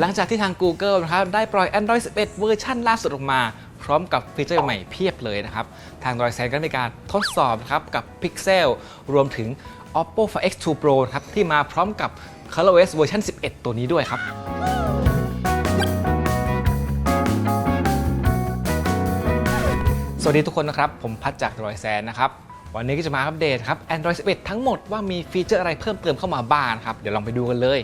หลังจากที่ทาง Google นะครับได้ปล่อย Android 11 เวอร์ชันล่าสุดออกมา พร้อมกับฟีเจอร์ใหม่เพียบเลยนะครับ ทาง d r o i d s e n ก็มีการทดสอบนะครับกับ Pixel รวมถึง Oppo Find X2 Pro นะครับที่มาพร้อมกับ ColorOS เวอร์ชัน11 ตัวนี้ด้วยครับสวัสดีทุกคนนะครับ ผมพัดจากรอยแซนนะครับ วันนี้ก็จะมาอัปเดตครับ Android 11 ทั้งหมดว่ามีฟีเจอร์อะไรเพิ่มเติมเข้ามาบ้างครับ เดี๋ยวลองไปดูกันเลย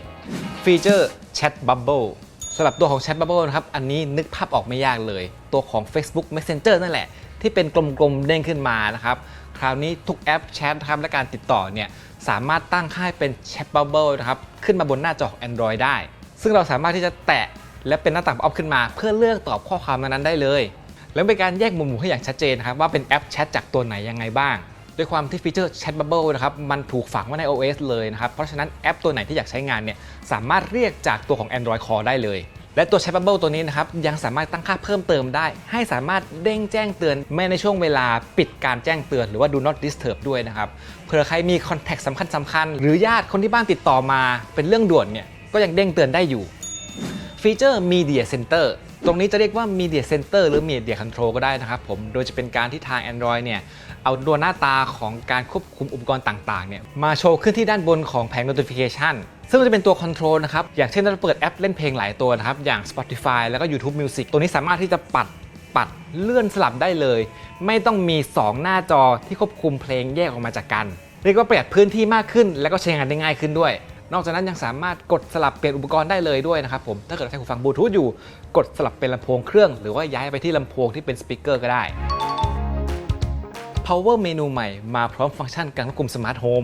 ฟีเจอร์ Chat Bubble สำหรับตัวของ Chat Bubble นะครับ อันนี้นึกภาพออกไม่ยากเลย ตัวของ Facebook Messenger นั่นแหละ ที่เป็นกลมๆเด้งขึ้นมานะครับ คราวนี้ทุกแอปแชทครับและการติดต่อเนี่ยสามารถตั้งค่ายเป็น Chat Bubble นะครับขึ้นมาบนหน้าจอของ Android ได้ ซึ่งเราสามารถที่จะแตะและเป็นหน้าต่างออฟขึ้นมาเพื่อเลือกตอบข้อความนั้นๆได้เลย แล้วเป็นการแยกหมวดหมู่ให้อย่างชัดเจนนะครับว่าเป็นแอปแชทจากตัวไหนยังไงบ้าง ด้วยความที่ฟีเจอร์ Chat Bubble นะครับมันถูกฝังไว้ใน OS เลยนะครับเพราะฉะนั้นแอปตัวไหนที่อยากใช้งานเนี่ยสามารถเรียกจากตัวของ Android Call ได้เลยและตัว Chat Bubble ตัวนี้นะครับยังสามารถตั้งค่าเพิ่มเติมได้ ให้สามารถเด้งแจ้งเตือนแม้ในช่วงเวลาปิดการแจ้งเตือน หรือว่า Do not disturb ด้วยนะครับเผื่อใครมีคอนแทคสำคัญสำคัญๆหรือญาติคนที่บ้านติดต่อมาเป็นเรื่องด่วนเนี่ยก็ยังเด้งเตือนได้อยู่ ฟีเจอร์ Media Center ตรงนี้จะเรียกว่า Media Center หรือ Media Control ก็ได้นะครับผม โดยจะเป็นการที่ทาง Android เนี่ย เอาตัวหน้าตาของการควบคุมอุปกรณ์ต่างๆเนี่ยมาโชว์ขึ้นที่ด้านบนของแผง Notification ซึ่งมันจะเป็นตัว Control นะครับ อย่างเช่นเราเปิดแอปเล่นเพลงหลายตัวนะครับ อย่าง Spotify แล้วก็ YouTube Music ตัวนี้สามารถที่จะปัดปัดเลื่อนสลับได้เลย ไม่ต้องมี 2 หน้าจอที่ควบคุมเพลงแยกออกมาจากกัน เรียกว่าประหยัดพื้นที่มากขึ้น แล้วก็ใช้งานได้ง่ายขึ้นด้วย นอกจากนั้นยังสามารถกดสลับเปลี่ยนอุปกรณ์ได้เลยด้วยนะครับผมถ้าเกิดใช้หูฟังบลูทูธอยู่ กดสลับเป็นลำโพงเครื่อง หรือว่าย้ายไปที่ลำโพงที่เป็นสปีกเกอร์ก็ได้ Power เมนูใหม่มาพร้อมฟังก์ชันการควบคุมสมาร์ทโฮม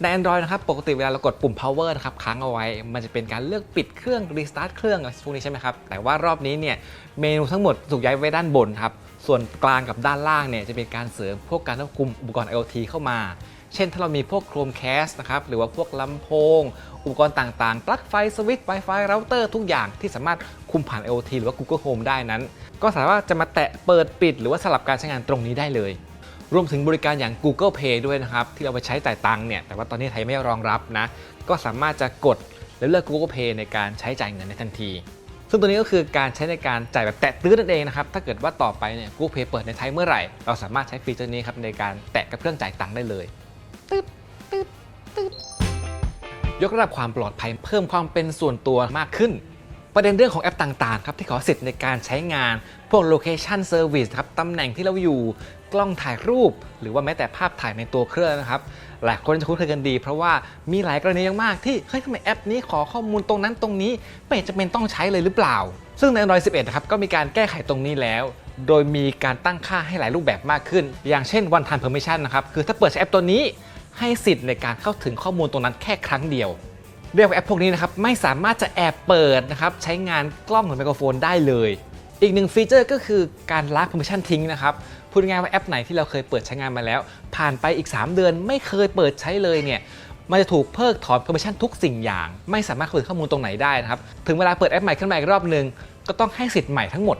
ใน Android นะครับ ปกติเวลาเรากดปุ่ม power นะครับค้างเอาไว้ มันจะเป็นการเลือกปิดเครื่อง restart เครื่องอะไรพวกนี้ใช่ไหมครับ แต่ว่ารอบนี้เนี่ยเมนูทั้งหมดถูกย้ายไว้ด้านบนครับ ส่วนกลางกับด้านล่างเนี่ยจะเป็นการเสริมพวกการควบคุมอุปกรณ์ IoT เข้ามา เช่นถ้าเรามีพวก Chromecast นะครับ หรือว่าพวกลำโพง อุปกรณ์ต่างๆ ปลั๊กไฟสวิตช์ Wi-Fi เราเตอร์ทุกอย่างที่สามารถคุมผ่าน IoT หรือว่า Google Home ได้นั้น ก็สามารถจะมาแตะเปิดปิด หรือว่าสลับการใช้งานตรงนี้ได้เลย รวมถึงบริการอย่าง Google Pay ด้วยนะครับ ที่เราไปใช้จ่ายตังค์เนี่ยแต่ว่าตอนนี้ไทยไม่รองรับนะ ก็สามารถจะกดและเลือก Google Pay ในการใช้จ่ายเงินในทันที ซึ่งตัวนี้ก็คือการใช้ในการจ่ายแบบแตะตื้อนั่นเองนะครับถ้าเกิดว่าต่อไปเนี่ย Google Pay เปิดในไทยเมื่อไหร่ เราสามารถใช้ฟีเจอร์นี้ครับในการแตะกับเครื่องจ่ายตังค์ได้เลยตึ๊ดตึ๊ดตึ๊ดยกระดับความปลอดภัยเพิ่มความเป็นส่วนตัวมากขึ้นประเด็นเรื่องของแอปต่าง ๆ ครับ ที่ขอสิทธิ์ในการใช้งาน พวก location service ครับตำแหน่งที่เราอยู่ กล้องถ่ายรูป หรือว่าแม้แต่ภาพถ่ายในตัวเครื่องนะครับ หลายคนจะคุ้นเคยกันดี เพราะว่ามีหลายกรณีมากที่เฮ้ยทำไมแอปนี้ขอข้อมูลตรงนั้นตรงนี้ไม่จะเป็นต้องใช้เลยหรือเปล่า ซึ่งใน Android 11 นะครับก็มีการแก้ไขตรงนี้แล้วโดยมีการตั้งค่าให้หลายรูปแบบมากขึ้น อย่างเช่น one time permission นะครับ คือถ้าเปิดใช้แอปตัวนี้ ให้สิทธิ์ในการเข้าถึงข้อมูลตรงนั้นแค่ครั้งเดียว เรียกว่าแอปพวกนี้นะครับ ไม่สามารถจะแอบเปิดนะครับ ใช้งานกล้องหรือไมโครโฟนได้เลย อีกหนึ่งฟีเจอร์ก็คือการล้าง permission ทิ้งนะครับ พูดง่ายว่าแอปไหนที่เราเคยเปิดใช้งานมาแล้ว ผ่านไปอีก 3 เดือนไม่เคยเปิดใช้เลยเนี่ยมันจะถูกเพิกถอน permission ทุกสิ่งอย่าง ไม่สามารถเปิดข้อมูลตรงไหนได้นะครับ ถึงเวลาเปิดแอปใหม่ขึ้นมาอีกรอบหนึ่งก็ต้องให้สิทธิ์ใหม่ทั้งหมด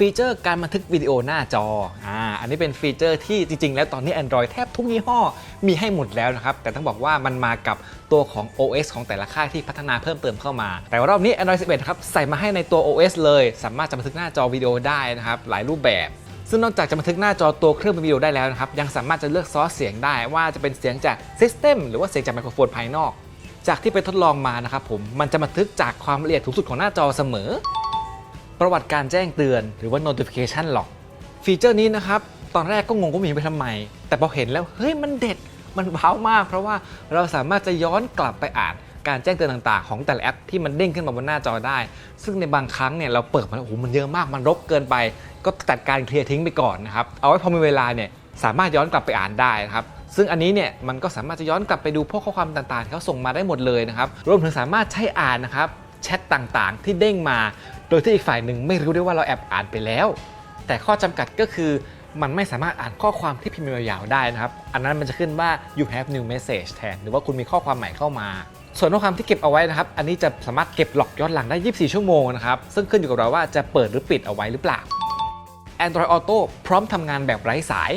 ฟีเจอร์การบันทึกวิดีโอหน้าจออ่าอันนี้เป็นฟีเจอร์ที่จริง ๆ แล้วตอนนี้ Android แทบทุกยี่ห้อมีให้หมดแล้วนะครับ แต่ต้องบอกว่ามันมากับตัวของ OS ของแต่ละค่ายที่พัฒนาเพิ่มเติมเข้ามา แต่ว่ารอบนี้ Android 11 ครับ ใส่มาให้ในตัว OS เลย สามารถจะบันทึกหน้าจอวิดีโอได้นะครับ หลายรูปแบบซึ่งนอกจากจะบันทึกหน้าจอตัวเครื่องเป็นวิดีโอได้แล้วนะครับ ยังสามารถจะเลือกซอสเสียงได้ว่าจะเป็นเสียงจากซิสเต็มหรือว่าเสียงจากไมโครโฟนภายนอก จากที่ไปทดลองมานะครับผมมันจะบันทึกจากความละเอียดสูงสุดของหน้าจอเสมอ ประวัติการแจ้งเตือนหรือว่า notification log ฟีเจอร์นี้นะครับ ตอนแรกก็งงว่ามีไปทำไม แต่พอเห็นแล้ว เฮ้ย มันเด็ดมันว้าวมาก เพราะว่าเราสามารถจะย้อนกลับไปอ่านการแจ้งเตือนต่างๆ ของแต่ละแอปที่มันเด้งขึ้นมาบนหน้าจอได้ ซึ่งในบางครั้งเนี่ยเราเปิดมาแล้วโอ้โหมันเยอะมากมันรกเกินไป ก็จัดการเคลียร์ทิ้งไปก่อนนะครับเอาไว้พอมีเวลาเนี่ยสามารถย้อนกลับไปอ่านได้นะครับซึ่งอันนี้เนี่ยมันก็สามารถจะย้อนกลับไปดูพวกข้อความต่างๆเขาส่งมาได้หมดเลยนะครับรวมถึงสามารถใช้อ่านนะครับแชทต่างๆ ที่เด้งมา โดยที่อีกฝ่ายหนึ่งไม่รู้ด้วยว่าเราแอบอ่านไปแล้ว แต่ข้อจำกัดก็คือมันไม่สามารถอ่านข้อความที่พิมพ์ยาวๆได้นะครับ อันนั้นมันจะขึ้นว่า you have new message แทน หรือว่าคุณมีข้อความใหม่เข้ามา ส่วนข้อความที่เก็บเอาไว้นะครับ อันนี้จะสามารถเก็บหลอกย้อนหลังได้ 24 ชั่วโมงนะครับ ซึ่งขึ้นอยู่กับเราว่าจะเปิดหรือปิดเอาไว้หรือเปล่า Android Auto พร้อมทำงานแบบไร้สาย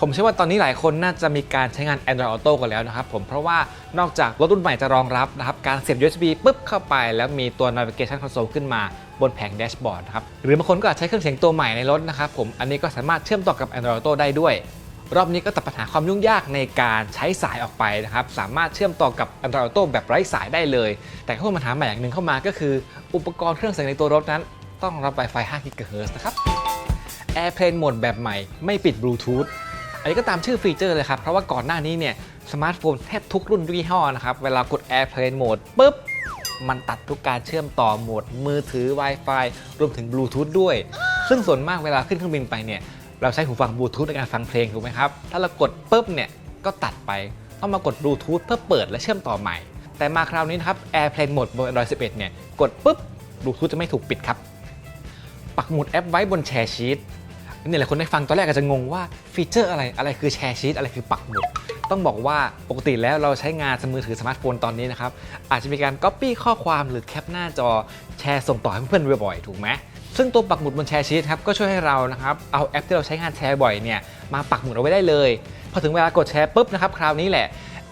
ผมเชื่อว่าตอนนี้หลายคนน่าจะมีการใช้งาน Android Auto กันแล้วนะครับผมเพราะว่านอกจากรถรุ่นใหม่จะรองรับนะครับการเสียบ USB ปุ๊บเข้าไป แล้วมีตัว Navigation Console ขึ้นมาบนแผงแดชบอร์ดนะครับหรือบางคนก็อาจใช้เครื่องเสียงตัวใหม่ในรถนะครับผมอันนี้ก็สามารถเชื่อมต่อกับ Android Auto ได้ด้วย รอบนี้ก็ตัดปัญหาความยุ่งยากในการใช้สายออกไปนะครับสามารถเชื่อมต่อกับ Android Auto แบบไร้สายได้เลย แต่ก็มีปัญหาใหม่อย่างหนึ่งเข้ามาก็คือ อุปกรณ์เครื่องเสียงในตัวรถนั้น ต้องรับ Wi-Fi 5 GHz นะครับ Airplane Mode แบบใหม่ไม่ปิดบลูทูธ อันนี้ก็ตามชื่อฟีเจอร์เลยครับ เพราะว่าก่อนหน้านี้เนี่ยสมาร์ทโฟนแทบทุกรุ่นทุกยี่ห้อนะครับ เวลากด Airplane Mode ปุ๊บ มันตัดทุกการเชื่อมต่อโหมด มือถือ Wi-Fi รวมถึงบลูทูธด้วย ซึ่งส่วนมากเวลาขึ้นเครื่องบินไปเนี่ยเราใช้หูฟังบลูทูธในการฟังเพลงถูกไหมครับ ถ้าเรากดปุ๊บเนี่ยก็ตัดไปต้องมากดบลูทูธเพื่อเปิดและเชื่อมต่อใหม่ แต่มาคราวนี้นะครับ Airplane Mode บน Android 11เนี่ยกดปุ๊บบลูทูธจะไม่ถูกปิดครับ ปักหมุดแอปไว้บนแชร์ชีต นี่หลายคนได้ฟังตอนแรกอาจจะงงว่าฟีเจอร์อะไรอะไรคือแชร์ชีตอะไรคือปักหมุดต้องบอกว่าปกติแล้วเราใช้งานมือถือสมาร์ทโฟนตอนนี้นะครับ อาจจะมีการ Copy ข้อความหรือแคปหน้าจอแชร์ส่งต่อให้เพื่อนๆบ่อยๆ ถูกไหมซึ่งตัวปักหมุดบนแชร์ชีตครับก็ช่วยให้เรานะครับเอาแอปที่เราใช้งานแชร์บ่อยเนี่ยมาปักหมุดเอาไว้ได้เลย พอถึงเวลากดแชร์ปุ๊บนะครับคราวนี้แหละ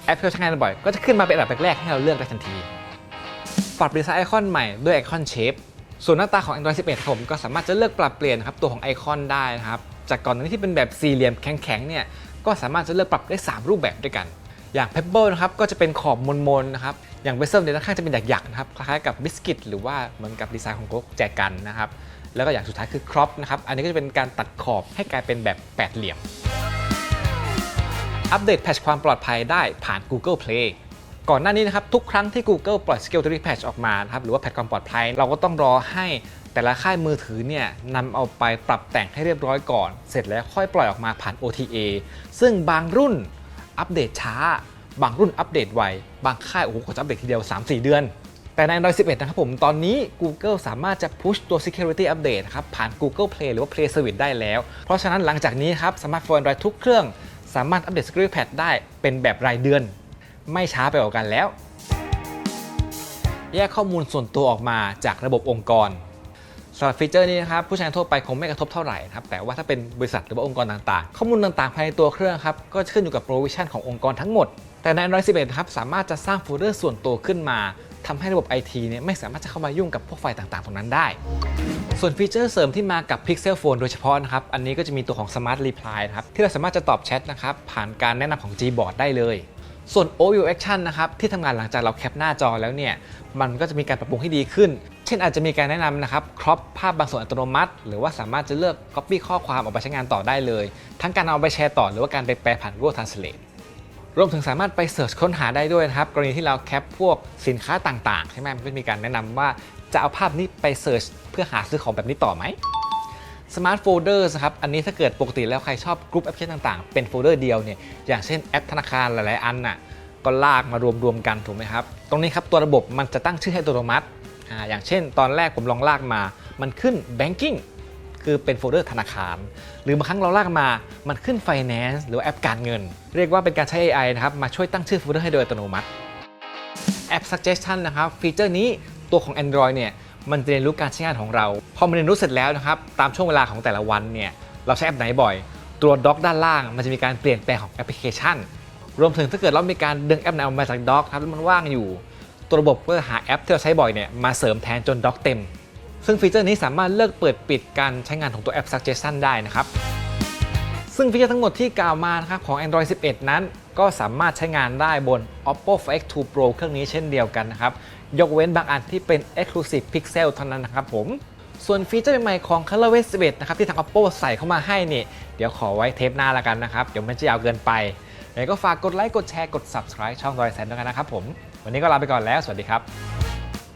แอปที่เราใช้งานบ่อยก็จะขึ้นมาเป็นอันดับแรกๆให้เราเลือกได้ทันทีปรับดีไซน์ไอคอนใหม่ด้วยไอคอนเชฟ ส่วนหน้าตาของ Android 11 ผมก็สามารถจะเลือกปรับเปลี่ยนครับตัวของไอคอนได้นะครับ จากก่อนหน้านี้ที่เป็นแบบสี่เหลี่ยมแข็งๆเนี่ยก็สามารถจะเลือกปรับได้ 3 รูปแบบด้วยกัน อย่าง Pebble นะครับก็จะเป็นขอบมนๆนะครับอย่าง Bezel เนี่ยด้านข้างจะเป็นหยักๆนะครับคล้ายๆกับบิสกิตหรือว่าเหมือนกับดีไซน์ของโกแจกันนะครับแล้วก็อย่างสุดท้ายคือ Crop นะครับอันนี้ก็จะเป็นการตัดขอบให้กลายเป็นแบบแปดเหลี่ยมอัปเดตแพทชความปลอดภัยได้ผ่าน Google Play ก่อนหน้านี้นะครับทุกครั้งที่ Google ปล่อย Security Patch ออกมาครับหรือว่าแพทความปลอดภัย เราก็ต้องรอให้แต่ละค่ายมือถือเนี่ยนำเอาไปปรับแต่งให้เรียบร้อยก่อน เสร็จแล้วค่อยปล่อยออกมาผ่าน OTA ซึ่งบางรุ่นอัปเดตช้า บางรุ่นอัปเดตไว บางค่ายโอ้โหกว่าจะอัปเดตทีเดียว 3-4 เดือน แต่ใน Android 11 นะครับผม ตอนนี้ Google สามารถจะ push ตัว security update นะครับผ่าน Google Play หรือว่า Play Service ได้แล้ว เพราะฉะนั้นหลังจากนี้ครับสมาร์ทโฟน Android ทุกเครื่อง สามารถอัปเดต security patch ได้เป็นแบบรายเดือน ไม่ช้าไปกว่ากันแล้ว แยกข้อมูลส่วนตัวออกมาจากระบบองค์กรสำหรับฟีเจอร์นี้นะครับผู้ใช้ทั่วไปคงไม่กระทบเท่าไหร่นะครับแต่ว่าถ้าเป็นบริษัทหรือว่าองค์กรต่างๆ ข้อมูลต่างๆ ภายในตัวเครื่องครับก็จะขึ้นอยู่กับโปรวิชั่นขององค์กรทั้งหมด แต่ใน Android 11ครับสามารถจะสร้างโฟลเดอร์ส่วนตัวขึ้นมาทำให้ระบบ IT เนี่ยไม่สามารถจะเข้ามายุ่งกับพวกไฟล์ต่างๆ ตรงนั้นได้ ส่วนฟีเจอร์เสริมที่มากับ Pixel Phone โดยเฉพาะนะครับอันนี้ก็จะมีตัวของ Smart Reply นะครับที่เราสามารถจะตอบแชทนะครับผ่านการแนะนำของ Gboard ได้เลย ส่วน Overview Action นะครับที่ทำงานหลังจากเราแคปหน้าจอแล้วเนี่ยมันก็จะมีการปรับปรุงให้ดีขึ้น เช่นอาจจะมีการแนะนำนะครับครอปภาพบางส่วนอัตโนมัติ หรือว่าสามารถจะเลือก Copy ข้อความออกไปใช้งานต่อได้เลย ทั้งการเอาไปแชร์ต่อหรือว่าการไปแปลผ่าน Google Translate รวมถึงสามารถไปเสิร์ชค้นหาได้ด้วยนะครับ กรณีที่เราแคปพวกสินค้าต่างๆใช่ไหมมันก็มีการแนะนำว่าจะเอาภาพนี้ไปเสิร์ชเพื่อหาซื้อของแบบนี้ต่อไหม Smart Folders นะครับ อันนี้ถ้าเกิดปกติแล้วใครชอบกรุ๊ปแอปพลิเคชันต่างๆ เป็นโฟลเดอร์เดียวเนี่ย อย่างเช่นแอปธนาคารหลายๆ อันน่ะ ก็ลากมารวมๆกันถูกไหมครับ ตรงนี้ครับตัวระบบมันจะตั้งชื่อให้อัตโนมัติ อ่า อย่างเช่น ตอนแรกผมลองลากมา มันขึ้น Banking คือเป็นโฟลเดอร์ธนาคาร หรือบางครั้งเราลากมา มันขึ้น Finance หรือแอปการเงิน เรียกว่าเป็นการใช้ AI นะครับ มาช่วยตั้งชื่อโฟลเดอร์ให้โดยอัตโนมัติ แอป Suggestion นะครับ ฟีเจอร์นี้ตัวของ Android เนี่ย มันจะเรียนรู้การใช้งานของเรา พอมันเรียนรู้เสร็จแล้วนะครับ ตามช่วงเวลาของแต่ละวันเนี่ย เราใช้แอปไหนบ่อย ตัวด็อกด้านล่าง มันจะมีการเปลี่ยนแปลงของแอปพลิเคชัน รวมถึงถ้าเกิดเรามีการดึงแอปไหนออกมาจากด็อกครับแล้วมันว่างอยู่ ตัวระบบก็จะหาแอปที่เราใช้บ่อยเนี่ยมาเสริมแทนจนด็อกเต็ม ซึ่งฟีเจอร์นี้สามารถเลือกเปิดปิดการใช้งานของตัวแอป Suggestion ได้นะครับ ซึ่งฟีเจอร์ทั้งหมดที่กล่าวมานะครับของ Android 11 นั้น ก็สามารถใช้งานได้บน Oppo Find X2 Pro เครื่องนี้เช่นเดียวกันนะครับ ยกเว้นบางอันที่เป็น Exclusive Pixel เท่านั้นนะครับผม ส่วนฟีเจอร์ใหม่ของ ColorOS 11 นะครับ ที่ทาง Oppo ใส่เข้ามาให้นี่ เดี๋ยวขอไว้เทปหน้าละกันนะครับ เดี๋ยวมันจะยาวเกินไปยังไงก็ฝากกดไลค์กดแชร์กด Subscribe ช่องดอยแซนด้วยกันนะครับผม วันนี้ก็ลาไปก่อนแล้ว สวัสดีครับ